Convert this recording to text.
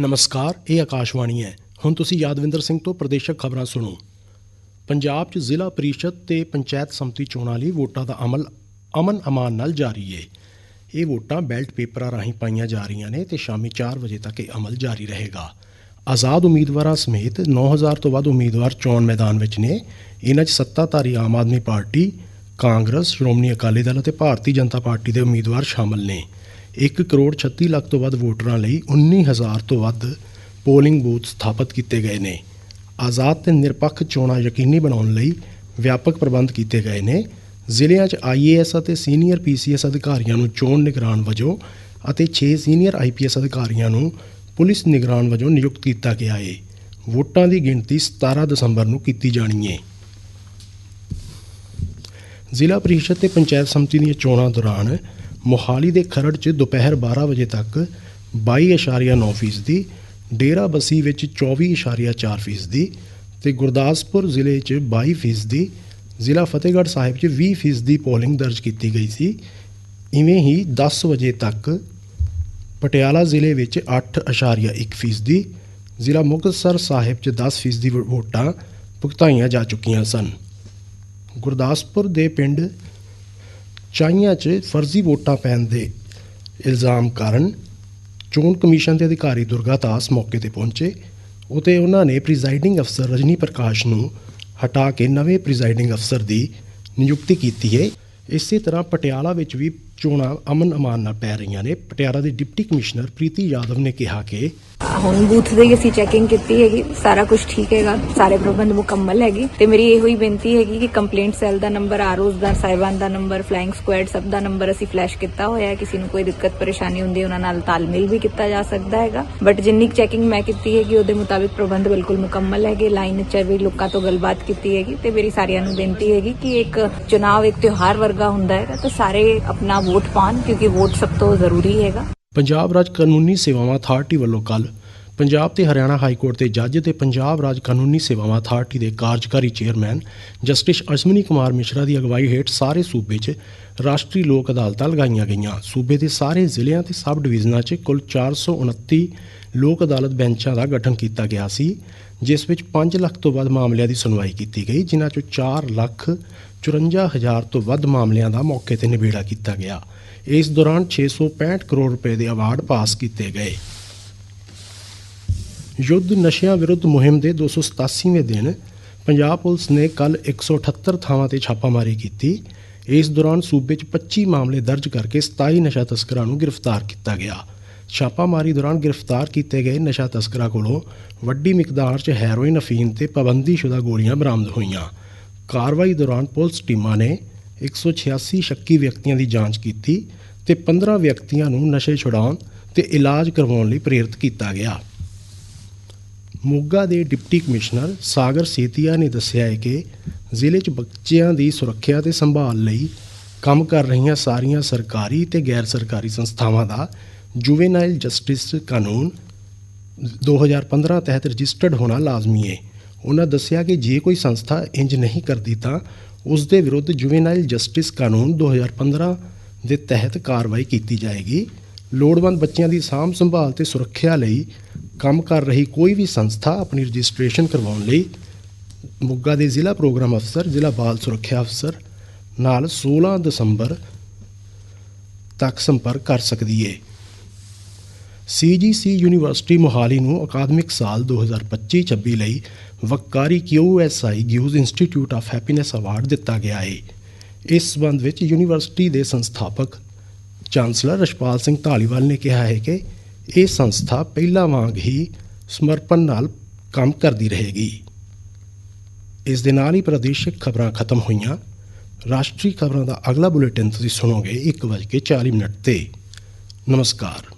ਨਮਸਕਾਰ, ਇਹ ਆਕਾਸ਼ਵਾਣੀ ਹੈ। ਹੁਣ ਤੁਸੀਂ ਯਾਦਵਿੰਦਰ ਸਿੰਘ ਤੋਂ ਪ੍ਰਦੇਸ਼ਕ ਖਬਰਾਂ ਸੁਣੋ। ਪੰਜਾਬ 'ਚ ਜ਼ਿਲ੍ਹਾ ਪ੍ਰੀਸ਼ਦ ਤੇ ਪੰਚਾਇਤ ਸੰਮਤੀ ਚੋਣਾਂ ਲਈ ਵੋਟਾਂ ਦਾ ਅਮਲ ਅਮਨ ਅਮਾਨ ਨਾਲ ਜਾਰੀ ਹੈ ਇਹ ਵੋਟਾਂ ਬੈਲਟ ਪੇਪਰਾਂ ਰਾਹੀਂ ਪਾਈਆਂ ਜਾ ਰਹੀਆਂ ਨੇ ਤੇ ਸ਼ਾਮੀ 4 ਵਜੇ ਤੱਕ ਇਹ ਅਮਲ ਜਾਰੀ ਰਹੇਗਾ। ਆਜ਼ਾਦ ਉਮੀਦਵਾਰਾਂ ਸਮੇਤ 9000 ਤੋਂ ਵੱਧ ਉਮੀਦਵਾਰ ਚੋਣ ਮੈਦਾਨ ਵਿੱਚ ਨੇ। ਇਹਨਾਂ 'ਚ ਸੱਤਾਧਾਰੀ ਆਮ ਆਦਮੀ ਪਾਰਟੀ, ਕਾਂਗਰਸ, ਸ਼੍ਰੋਮਣੀ ਅਕਾਲੀ ਦਲ ਅਤੇ ਭਾਰਤੀ ਜਨਤਾ ਪਾਰਟੀ ਦੇ ਉਮੀਦਵਾਰ ਸ਼ਾਮਲ ਨੇ। 1 ਕਰੋੜ 36 ਲੱਖ ਤੋਂ ਵੱਧ ਵੋਟਰਾਂ ਲਈ 19000 ਤੋਂ ਵੱਧ ਪੋਲਿੰਗ ਬੂਥ ਸਥਾਪਿਤ ਕੀਤੇ ਗਏ ਨੇ। ਆਜ਼ਾਦ ਤੇ ਨਿਰਪੱਖ ਚੋਣਾਂ ਯਕੀਨੀ ਬਣਾਉਣ ਲਈ ਵਿਆਪਕ ਪ੍ਰਬੰਧ ਕੀਤੇ ਗਏ ਨੇ। ਜ਼ਿਲ੍ਹਿਆਂ 'ਚ ਆਈਏਐਸ ਅਤੇ ਸੀਨੀਅਰ ਪੀਸੀਐਸ ਅਧਿਕਾਰੀਆਂ ਨੂੰ ਚੋਣ ਨਿਗਰਾਨ ਵਜੋਂ ਅਤੇ 6 ਸੀਨੀਅਰ ਆਈਪੀਐਸ ਅਧਿਕਾਰੀਆਂ ਨੂੰ ਪੁਲਿਸ ਨਿਗਰਾਨ ਵਜੋਂ ਨਿਯੁਕਤ ਕੀਤਾ ਗਿਆ ਹੈ ਵੋਟਾਂ ਦੀ ਗਿਣਤੀ 17 ਦਸੰਬਰ ਨੂੰ ਕੀਤੀ ਜਾਣੀ ਹੈ ਜ਼ਿਲ੍ਹਾ ਪ੍ਰੀਸ਼ਦ ਤੇ ਪੰਚਾਇਤ ਸਮਿਤੀ ਦੀਆਂ ਚੋਣਾਂ ਦੌਰਾਨ ਮੋਹਾਲੀ ਦੇ ਖਰੜ 'ਚ ਦੁਪਹਿਰ 12 ਵਜੇ ਤੱਕ 22.9 ਫੀਸਦੀ, ਡੇਰਾ ਬਸੀ ਵਿੱਚ 24.4 ਫੀਸਦੀ ਤੇ ਗੁਰਦਾਸਪੁਰ ਜ਼ਿਲ੍ਹੇ 'ਚ 22 ਫੀਸਦੀ, ਜ਼ਿਲ੍ਹਾ ਫਤਿਹਗੜ੍ਹ ਸਾਹਿਬ 'ਚ 20 ਫੀਸਦੀ ਪੋਲਿੰਗ ਦਰਜ ਕੀਤੀ ਗਈ ਸੀ। ਇਵੇਂ ਹੀ 10 ਵਜੇ ਤੱਕ ਪਟਿਆਲਾ ਜ਼ਿਲ੍ਹੇ ਵਿੱਚ 8.1 ਫੀਸਦੀ, ਜ਼ਿਲ੍ਹਾ ਮੁਕਤਸਰ ਸਾਹਿਬ 'ਚ 10 ਫੀਸਦੀ ਵੋਟਾਂ ਭੁਗਤਾਈਆਂ ਜਾ ਚੁੱਕੀਆਂ ਸਨ। ਗੁਰਦਾਸਪੁਰ ਦੇ ਪਿੰਡ ਚਾਈਆਂ 'ਚ ਫਰਜ਼ੀ ਵੋਟਾਂ ਪੈਣ ਦੇ ਇਲਜ਼ਾਮ ਕਾਰਨ ਚੋਣ ਕਮਿਸ਼ਨ ਦੇ ਅਧਿਕਾਰੀ ਦੁਰਗਾ ਦਾਸ ਮੌਕੇ ਤੇ ਪਹੁੰਚੇ ਉਤੇ ਉਹਨਾਂ ਨੇ ਪ੍ਰੀਜ਼ਾਈਡਿੰਗ ਅਫਸਰ ਰਜਨੀ ਪ੍ਰਕਾਸ਼ ਨੂੰ ਹਟਾ ਕੇ ਨਵੇਂ ਪ੍ਰੀਜ਼ਾਈਡਿੰਗ ਅਫਸਰ ਦੀ ਨਿਯੁਕਤੀ ਕੀਤੀ ਹੈ। ਇਸੇ ਤਰ੍ਹਾਂ ਪਟਿਆਲਾ ਵਿੱਚ ਵੀ ਚੋਣਾਂ ਅਮਨ ਅਮਾਨ ਨਾਲ ਪੈ ਰਹੀਆਂ ਨੇ। ਪਟਿਆਲਾ ਦੇ ਡਿਪਟੀ ਕਮਿਸ਼ਨਰ ਪ੍ਰੀਤੀ ਯਾਦਵ ਨੇ ਕਿਹਾ ਕਿ ਹੁਣ ਬੂਥ ਦੀ ਅਸੀਂ ਚੈਕਿੰਗ ਕੀਤੀ ਹੈਗੀ, ਸਾਰਾ ਕੁਝ ਠੀਕ ਹੈਗਾ, ਸਾਰੇ ਪ੍ਰਬੰਧ ਮੁਕੰਮਲ ਹੈਗੇ। ਤੇ ਮੇਰੀ ਇਹੋ ਹੀ ਬੇਨਤੀ ਹੈਗੀ ਕਿ ਕੰਪਲੇਂਟ ਸੈੱਲ ਦਾ ਨੰਬਰ ਆਰਓਸ ਦਾ ਸਾਹਿਬਾਨ ਦਾ ਨੰਬਰ ਫਲਾਈਂਗ ਸਕੁਐਡ ਸਭ ਦਾ ਨੰਬਰ ਅਸੀਂ ਫਲੈਸ਼ ਕੀਤਾ ਹੋਇਆ ਹੈ। ਕਿਸੇ ਨੂੰ ਕੋਈ ਦਿੱਕਤ, ਪਰੇਸ਼ਾਨੀ ਹੁੰਦੀ ਉਹਨਾਂ ਨਾਲ ਤਾਲਮੇਲ ਵੀ ਕੀਤਾ ਜਾ ਸਕਦਾ ਹੈਗਾ। ਬਟ ਜਿੰਨੀ ਚੈਕਿੰਗ ਮੈਂ ਕੀਤੀ ਹੈਗੀ, ਉਹਦੇ ਮੁਤਾਬਿਕ ਪ੍ਰਬੰਧ ਬਿਲਕੁਲ ਮੁਕੰਮਲ ਹੈਗੇ। ਲਾਈਨ 'ਚ ਵੀ ਲੋਕਾਂ ਤੋਂ ਗੱਲਬਾਤ ਕੀਤੀ ਹੈਗੀ। ਤੇ ਮੇਰੀ ਸਾਰਿਆਂ ਨੂੰ ਬੇਨਤੀ ਹੈਗੀ ਕਿ ਇੱਕ ਚੁਣਾਵ, ਇੱਕ ਤਿਉਹਾਰ ਵਰਗਾ ਹੁੰਦਾ ਹੈਗਾ। ਤਾਂ ਸਾਰੇ ਆਪਣਾ ਵੋਟ ਪਾਣ ਕਿਉਂਕਿ ਵੋਟ ਸਭ ਤੋਂ ਜ਼ਰੂਰੀ ਹੈਗਾ। ਪੰਜਾਬ ਰਾਜ ਕਾਨੂੰਨੀ ਸੇਵਾਵਾਂ ਅਥਾਰਟੀ ਵੱਲੋਂ ਕੱਲ ਪੰਜਾਬ ਤੇ ਹਰਿਆਣਾ ਹਾਈ ਕੋਰਟ ਦੇ ਜੱਜ ਤੇ ਪੰਜਾਬ ਰਾਜ ਕਾਨੂੰਨੀ ਸੇਵਾਵਾਂ ਅਥਾਰਟੀ ਦੇ ਕਾਰਜਕਾਰੀ ਚੇਅਰਮੈਨ ਜਸਟਿਸ ਅਸ਼ਵਨੀ ਕੁਮਾਰ ਮਿਸ਼ਰਾ ਦੀ ਅਗਵਾਈ ਹੇਠ ਸਾਰੇ ਸੂਬੇ 'ਚ ਰਾਸ਼ਟਰੀ ਲੋਕ ਅਦਾਲਤਾਂ ਲਗਾਈਆਂ ਗਈਆਂ। ਸੂਬੇ ਦੇ ਸਾਰੇ ਜ਼ਿਲ੍ਹਿਆਂ ਤੇ ਸਬ ਡਿਵੀਜ਼ਨਾਂ 'ਚ ਕੁੱਲ 429 ਲੋਕ ਅਦਾਲਤ ਬੈਂਚਾਂ ਦਾ ਗਠਨ ਕੀਤਾ ਗਿਆ ਸੀ, ਜਿਸ ਵਿੱਚ 5 ਲੱਖ ਤੋਂ ਵੱਧ ਮਾਮਲਿਆਂ ਦੀ ਸੁਣਵਾਈ ਕੀਤੀ ਗਈ, ਜਿਨ੍ਹਾਂ 'ਚੋਂ 4 ਲੱਖ 54 ਹਜ਼ਾਰ ਤੋਂ ਵੱਧ ਮਾਮਲਿਆਂ ਦਾ ਮੌਕੇ ਤੇ ਨਿਬੇੜਾ ਕੀਤਾ ਗਿਆ। ਇਸ ਦੌਰਾਨ 665 ਕਰੋੜ ਰੁਪਏ ਦੇ ਅਵਾਰਡ ਪਾਸ ਕੀਤੇ ਗਏ। ਯੁੱਧ ਨਸ਼ਿਆਂ ਵਿਰੁੱਧ ਮੁਹਿੰਮ ਦੇ 287ਵੇਂ ਦਿਨ ਪੰਜਾਬ ਪੁਲਿਸ ਨੇ ਕੱਲ 178 ਥਾਵਾਂ ਤੇ ਛਾਪਾਮਾਰੀ ਕੀਤੀ। ਇਸ ਦੌਰਾਨ ਸੂਬੇ 'ਚ 25 ਮਾਮਲੇ ਦਰਜ ਕਰਕੇ 27 ਨਸ਼ਾ ਤਸਕਰਾਂ ਨੂੰ ਗ੍ਰਿਫਤਾਰ ਕੀਤਾ ਗਿਆ। ਛਾਪਾਮਾਰੀ ਦੌਰਾਨ ਗ੍ਰਿਫਤਾਰ ਕੀਤੇ ਗਏ ਨਸ਼ਾ ਤਸਕਰਾਂ ਕੋਲੋਂ ਵੱਡੀ ਮਿਕਦਾਰ 'ਚ ਹੈਰੋਇਨ, ਅਫੀਮ ਤੇ ਪਾਬੰਦੀਸ਼ੁਦਾ ਗੋਲੀਆਂ ਬਰਾਮਦ ਹੋਈਆਂ। ਕਾਰਵਾਈ ਦੌਰਾਨ ਪੁਲਿਸ ਟੀਮਾਂ ਨੇ 186 ਸ਼ੱਕੀ ਵਿਅਕਤੀਆਂ ਦੀ ਜਾਂਚ ਕੀਤੀ ਤੇ 15 ਵਿਅਕਤੀਆਂ ਨੂੰ ਨਸ਼ੇ ਛੁਡਾਉਣ ਤੇ ਇਲਾਜ ਕਰਵਾਉਣ ਲਈ ਪ੍ਰੇਰਿਤ ਕੀਤਾ ਗਿਆ। ਮੋਗਾ ਦੇ ਡਿਪਟੀ ਕਮਿਸ਼ਨਰ ਸਾਗਰ ਸੇਤੀਆ ਨੇ ਦੱਸਿਆ ਹੈ ਕਿ ਜ਼ਿਲ੍ਹੇ 'ਚ ਬੱਚਿਆਂ ਦੀ ਸੁਰੱਖਿਆ ਤੇ ਸੰਭਾਲ ਲਈ ਕੰਮ ਕਰ ਰਹੀਆਂ ਸਾਰੀਆਂ ਸਰਕਾਰੀ ਤੇ ਗੈਰ ਸਰਕਾਰੀ ਸੰਸਥਾਵਾਂ ਦਾ ਜੁਵੇਨਾਈਲ ਜਸਟਿਸ ਕਾਨੂੰਨ 2015 ਤਹਿਤ ਰਜਿਸਟਰਡ ਹੋਣਾ ਲਾਜ਼ਮੀ ਹੈ। ਉਹਨਾਂ ਦੱਸਿਆ ਕਿ ਜੇ ਕੋਈ ਸੰਸਥਾ ਇੰਜ ਨਹੀਂ ਕਰਦੀ ਤਾਂ ਉਸ ਦੇ ਵਿਰੁੱਧ ਜੁਵੇਨਾਈਲ ਜਸਟਿਸ ਕਾਨੂੰਨ 2015 ਦੇ ਤਹਿਤ ਕਾਰਵਾਈ ਕੀਤੀ ਜਾਏਗੀ। ਲੋੜਵੰਦ ਬੱਚਿਆਂ ਦੀ ਸਾਂਭ ਸੰਭਾਲ ਤੇ ਸੁਰੱਖਿਆ ਲਈ ਕੰਮ ਕਰ ਰਹੀ ਕੋਈ ਵੀ ਸੰਸਥਾ ਆਪਣੀ ਰਜਿਸਟ੍ਰੇਸ਼ਨ ਕਰਵਾਉਣ ਲਈ ਮੁੱਗਾ ਦੇ ਜ਼ਿਲ੍ਹਾ ਪ੍ਰੋਗਰਾਮ ਅਫਸਰ, ਜ਼ਿਲ੍ਹਾ ਬਾਲ ਸੁਰੱਖਿਆ ਅਫਸਰ ਨਾਲ 16 ਦਸੰਬਰ ਤੱਕ ਸੰਪਰਕ ਕਰ ਸਕਦੀ ਹੈ ਸੀਜੀਸੀ ਯੂਨੀਵਰਸਿਟੀ ਮੋਹਾਲੀ ਨੂੰ ਅਕਾਦਮਿਕ ਸਾਲ 2025-26 ਲਈ ਵਕਾਰੀ QSI gauge institute of happiness award ਦਿੱਤਾ ਗਿਆ ਹੈ ਇਸ ਸਬੰਧ ਵਿੱਚ ਯੂਨੀਵਰਸਿਟੀ ਦੇ ਸੰਸਥਾਪਕ ਚਾਂਸਲਰ ਰਸ਼ਪਾਲ ਸਿੰਘ ਢਾਲੀਵਾਲ ਨੇ ਕਿਹਾ ਹੈ ਕਿ ਇਹ ਸੰਸਥਾ ਪਹਿਲਾਂ ਵਾਂਗ ਹੀ ਸਮਰਪਣ ਨਾਲ ਕੰਮ ਕਰਦੀ ਰਹੇਗੀ। ਇਸ ਦੇ ਨਾਲ ਹੀ ਪ੍ਰਦੇਸ਼ਿਕ ਖਬਰਾਂ ਖਤਮ ਹੋਈਆਂ। ਰਾਸ਼ਟਰੀ ਖਬਰਾਂ ਦਾ ਅਗਲਾ ਬੁਲੇਟਿਨ ਤੁਸੀਂ ਸੁਣੋਗੇ 1:40 ਮਿੰਟ ਤੇ। ਨਮਸਕਾਰ।